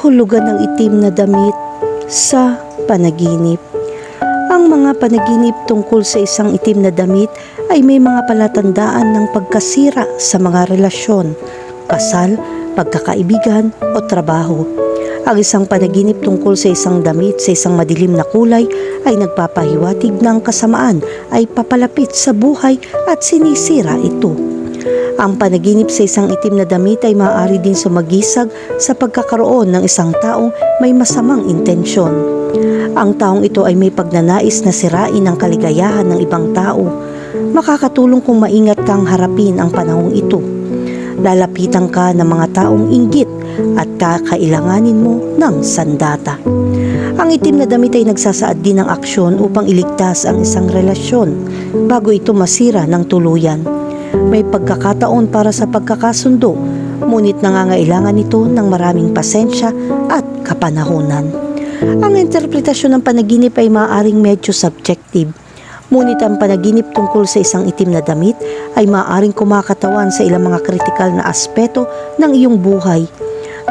kahulugan ng itim na damit sa panaginip. Ang mga panaginip tungkol sa isang itim na damit ay may mga palatandaan ng pagkasira sa mga relasyon, kasal, pagkakaibigan o trabaho. Ang isang panaginip tungkol sa isang damit sa isang madilim na kulay ay nagpapahiwatig ng kasamaan ay papalapit sa buhay at sinisira ito. Ang panaginip sa isang itim na damit ay maaari din sumagisag sa pagkakaroon ng isang taong may masamang intensyon. Ang taong ito ay may pagnanais na sirain ang kaligayahan ng ibang tao. Makakatulong kung maingat kang harapin ang panahong ito. Lalapitan ka ng mga taong inggit at kakailanganin mo ng sandata. Ang itim na damit ay nagsasaad din ng aksyon upang iligtas ang isang relasyon bago ito masira ng tuluyan. May pagkakataon para sa pagkakasundo, ngunit nangangailangan ito ng maraming pasensya at kapanahonan. Ang interpretasyon ng panaginip ay maaaring medyo subjective, ngunit ang panaginip tungkol sa isang itim na damit ay maaaring kumakatawan sa ilang mga kritikal na aspeto ng iyong buhay.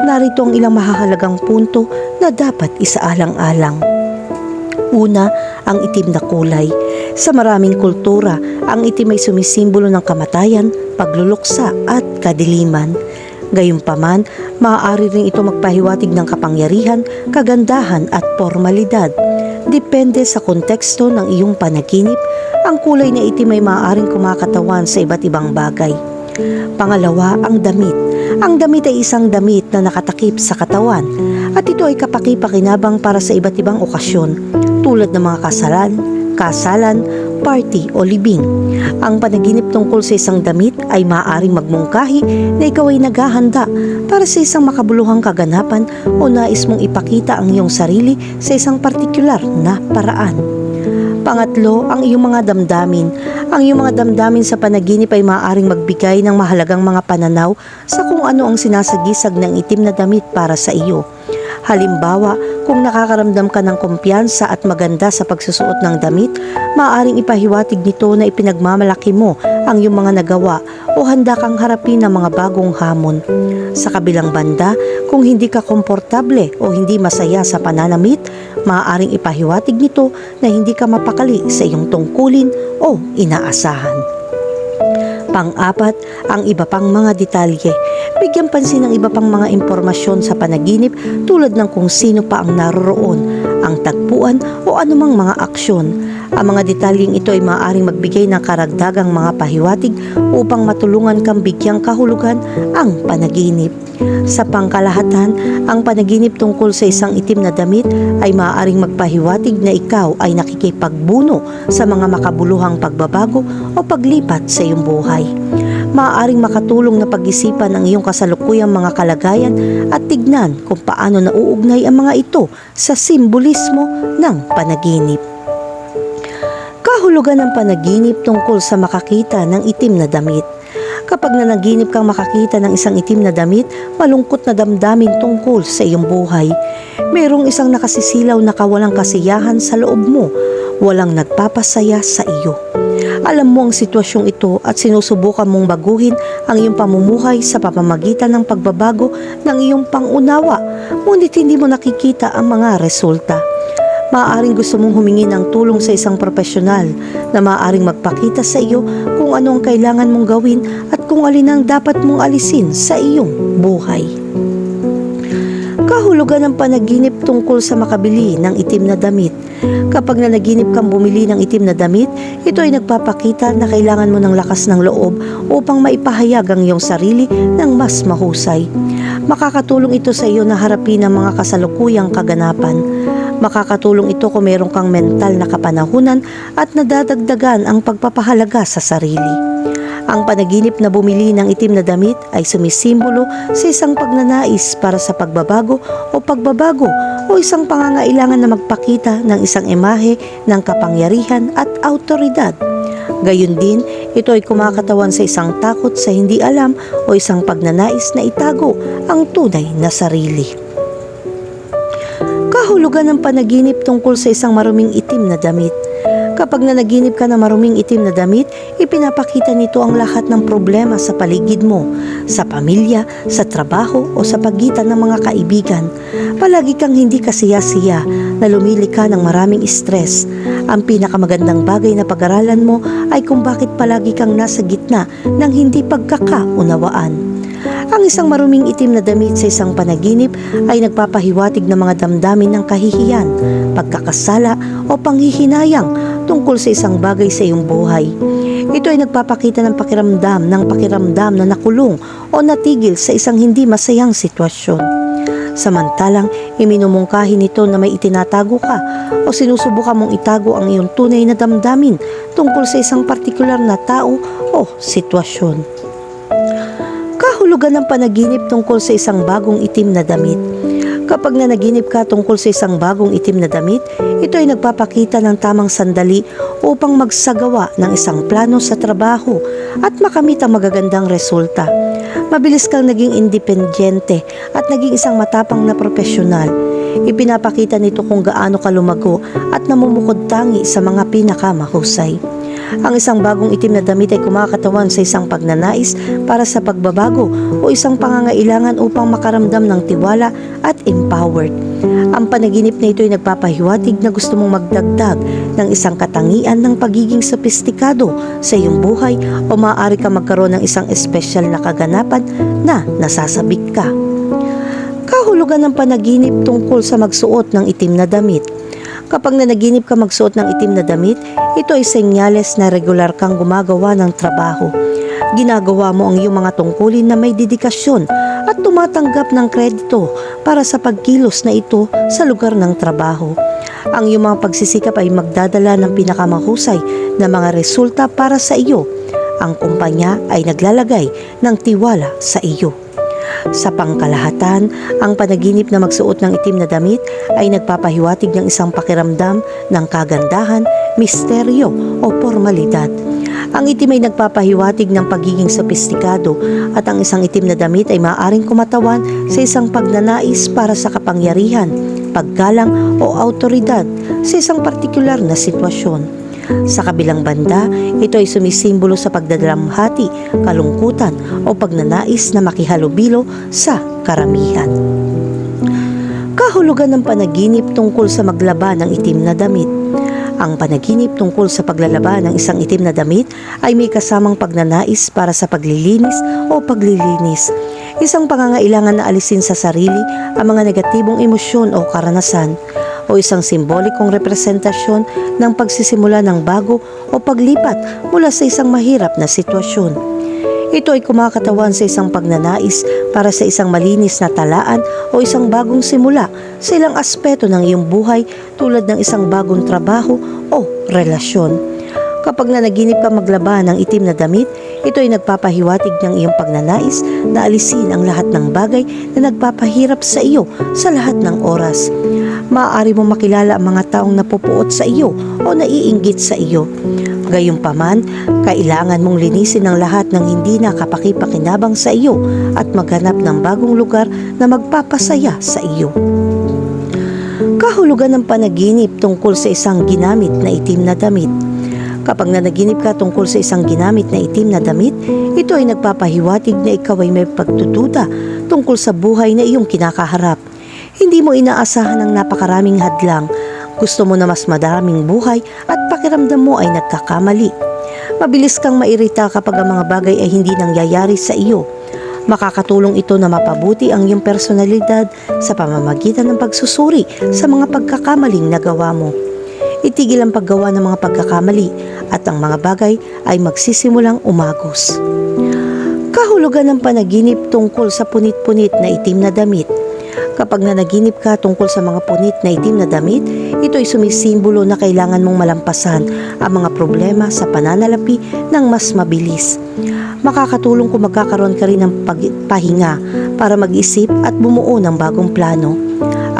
Narito ang ilang mahahalagang punto na dapat isaalang-alang. Una, ang itim na kulay. Sa maraming kultura, ang itim ay sumisimbolo ng kamatayan, pagluluksa at kadiliman. Gayunpaman, maaari rin ito magpahiwatig ng kapangyarihan, kagandahan at formalidad. Depende sa konteksto ng iyong panaginip, ang kulay na itim ay maaaring kumakatawan sa iba't ibang bagay. Pangalawa, ang damit. Ang damit ay isang damit na nakatakip sa katawan at ito ay kapaki-pakinabang para sa iba't ibang okasyon tulad ng mga kasalan, kasalan, party o libing. Ang panaginip tungkol sa isang damit ay maaaring magmungkahi na ikaw ay naghahanda para sa isang makabuluhang kaganapan o nais mong ipakita ang iyong sarili sa isang partikular na paraan. Pangatlo, ang iyong mga damdamin. Ang iyong mga damdamin sa panaginip ay maaaring magbigay ng mahalagang mga pananaw sa kung ano ang sinasagisag ng itim na damit para sa iyo. Halimbawa, kung nakakaramdam ka ng kumpiyansa at maganda sa pagsusuot ng damit, maaaring ipahiwatig nito na ipinagmamalaki mo ang iyong mga nagawa o handa kang harapin ang mga bagong hamon. Sa kabilang banda, kung hindi ka komportable o hindi masaya sa pananamit, maaaring ipahiwatig nito na hindi ka mapakali sa iyong tungkulin o inaasahan. Pang-apat, ang iba pang mga detalye. Bigyan pansin ng iba pang mga impormasyon sa panaginip tulad ng kung sino pa ang naroroon, ang o anumang mga aksyon. Ang mga detalyeng ito ay maaaring magbigay ng karagdagang mga pahiwatig upang matulungan kang bigyang kahulugan ang panaginip. Sa pangkalahatan, ang panaginip tungkol sa isang itim na damit ay maaaring magpahiwatig na ikaw ay nakikipagbuno sa mga makabuluhang pagbabago o paglipat sa iyong buhay. Maaaring makatulong na pag-isipan ang iyong kasalukuyang mga kalagayan at tignan kung paano nauugnay ang mga ito sa simbolismo ng panaginip. Kahulugan ng panaginip tungkol sa makakita ng itim na damit. Kapag nanaginip kang makakita ng isang itim na damit, malungkot na damdamin tungkol sa iyong buhay. Mayroong isang nakasisilaw na kawalang kasiyahan sa loob mo, walang nagpapasaya sa iyo. Alam mo ang sitwasyong ito at sinusubukan mong baguhin ang iyong pamumuhay sa pamamagitan ng pagbabago ng iyong pangunawa, ngunit hindi mo nakikita ang mga resulta. Maaaring gusto mong humingi ng tulong sa isang profesional na maaaring magpakita sa iyo kung ano ang kailangan mong gawin at kung alin ang dapat mong alisin sa iyong buhay. Kahulugan ng panaginip tungkol sa makabili ng itim na damit. Kapag nanaginip kang bumili ng itim na damit, ito ay nagpapakita na kailangan mo ng lakas ng loob upang maipahayag ang iyong sarili ng mas mahusay. Makakatulong ito sa iyo na harapin ang mga kasalukuyang kaganapan. Makakatulong ito kung meron kang mental na kapanahunan at nadadagdagan ang pagpapahalaga sa sarili. Ang panaginip na bumili ng itim na damit ay sumisimbolo sa isang pagnanais para sa pagbabago o pagbabago o isang pangangailangan na magpakita ng isang imahe ng kapangyarihan at autoridad. Gayun din, ito ay kumakatawan sa isang takot sa hindi alam o isang pagnanais na itago ang tunay na sarili. Kahulugan ng panaginip tungkol sa isang maruming itim na damit. Kapag nanaginip ka na maruming itim na damit, ipinapakita nito ang lahat ng problema sa paligid mo, sa pamilya, sa trabaho o sa pagitan ng mga kaibigan. Palagi kang hindi kasiya-siya na lumili ka ng maraming stress. Ang pinakamagandang bagay na pag-aralan mo ay kung bakit palagi kang nasa gitna ng hindi pagkakaunawaan. Ang isang maruming itim na damit sa isang panaginip ay nagpapahiwatig ng mga damdamin ng kahihiyan, pagkakasala o panghihinayang tungkol sa isang bagay sa iyong buhay. Ito ay nagpapakita ng pakiramdam ng pakiramdam na nakulong o natigil sa isang hindi masayang sitwasyon. Samantalang iminumungkahi nito na may itinatago ka o sinusubukan mong itago ang iyong tunay na damdamin tungkol sa isang partikular na tao o sitwasyon kahulugan ng panaginip tungkol sa isang bagong itim na damit. Kapag nanaginip ka tungkol sa isang bagong itim na damit, ito ay nagpapakita ng tamang sandali upang magsagawa ng isang plano sa trabaho at makamit ang magagandang resulta. Mabilis kang naging independyente at naging isang matapang na profesional. Ipinapakita nito kung gaano ka lumago at namumukod tangi sa mga pinakamahusay. Ang isang bagong itim na damit ay kumakatawan sa isang pagnanais para sa pagbabago o isang pangangailangan upang makaramdam ng tiwala at empowered. Ang panaginip na ito ay nagpapahiwatig na gusto mong magdagdag ng isang katangian ng pagiging sopistikado sa iyong buhay o maaari ka magkaroon ng isang espesyal na kaganapan na nasasabik ka. Kahulugan ng panaginip tungkol sa magsuot ng itim na damit. Kapag nanaginip ka magsuot ng itim na damit, ito ay senyales na regular kang gumagawa ng trabaho. Ginagawa mo ang iyong mga tungkulin na may dedikasyon at tumatanggap ng kredito para sa pagkilos na ito sa lugar ng trabaho. Ang iyong mga pagsisikap ay magdadala ng pinakamahusay na mga resulta para sa iyo. Ang kumpanya ay naglalagay ng tiwala sa iyo. Sa pangkalahatan, ang panaginip na magsuot ng itim na damit ay nagpapahiwatig ng isang pakiramdam ng kagandahan, misteryo o formalidad. Ang itim ay nagpapahiwatig ng pagiging sopistikado at ang isang itim na damit ay maaaring kumatawan sa isang pagnanais para sa kapangyarihan, paggalang o autoridad sa isang partikular na sitwasyon. Sa kabilang banda, ito ay sumisimbolo sa pagdadalamhati, kalungkutan o pagnanais na makihalubilo sa karamihan. Kahulugan ng panaginip tungkol sa maglaba ng itim na damit. Ang panaginip tungkol sa paglalaba ng isang itim na damit ay may kasamang pagnanais para sa paglilinis o paglilinis. Isang pangangailangan na alisin sa sarili ang mga negatibong emosyon o karanasan o isang simbolikong representasyon ng pagsisimula ng bago o paglipat mula sa isang mahirap na sitwasyon. Ito ay kumakatawan sa isang pagnanais para sa isang malinis na talaan o isang bagong simula sa ilang aspeto ng iyong buhay tulad ng isang bagong trabaho o relasyon. Kapag nanaginip ka maglaba ng itim na damit, ito ay nagpapahiwatig ng iyong pagnanais na alisin ang lahat ng bagay na nagpapahirap sa iyo sa lahat ng oras. Maaari mo makilala ang mga taong napupuot sa iyo o naiinggit sa iyo. Gayunpaman, kailangan mong linisin ang lahat ng hindi nakapakipakinabang sa iyo at maghanap ng bagong lugar na magpapasaya sa iyo. Kahulugan ng panaginip tungkol sa isang ginamit na itim na damit. Kapag nanaginip ka tungkol sa isang ginamit na itim na damit, ito ay nagpapahiwatig na ikaw ay may pagtututa tungkol sa buhay na iyong kinakaharap. Hindi mo inaasahan ang napakaraming hadlang. Gusto mo na mas madaming buhay at pakiramdam mo ay nagkakamali. Mabilis kang mairita kapag ang mga bagay ay hindi nangyayari sa iyo. Makakatulong ito na mapabuti ang iyong personalidad sa pamamagitan ng pagsusuri sa mga pagkakamaling nagawa mo. Itigil ang paggawa ng mga pagkakamali at ang mga bagay ay magsisimulang umagos. Kahulugan ng panaginip tungkol sa punit-punit na itim na damit. Kapag nanaginip ka tungkol sa mga punit na itim na damit, ito ay sumisimbolo na kailangan mong malampasan ang mga problema sa pananalapi ng mas mabilis. Makakatulong kung magkakaroon ka rin ng pahinga para mag-isip at bumuo ng bagong plano.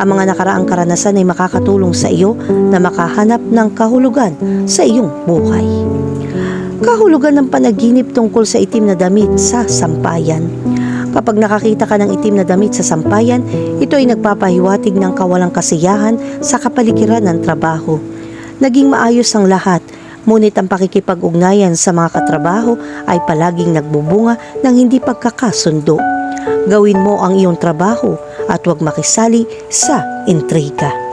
Ang mga nakaraang karanasan ay makakatulong sa iyo na makahanap ng kahulugan sa iyong buhay. Kahulugan ng panaginip tungkol sa itim na damit sa sampayan. Kapag nakakita ka ng itim na damit sa sampayan, ito ay nagpapahiwatig ng kawalang kasiyahan sa kapaligiran ng trabaho. naging maayos ang lahat. Ngunit ang pakikipag-ugnayan sa mga katrabaho ay palaging nagbubunga ng hindi pagkakasundo. Gawin mo ang iyong trabaho at huwag makisali sa intriga.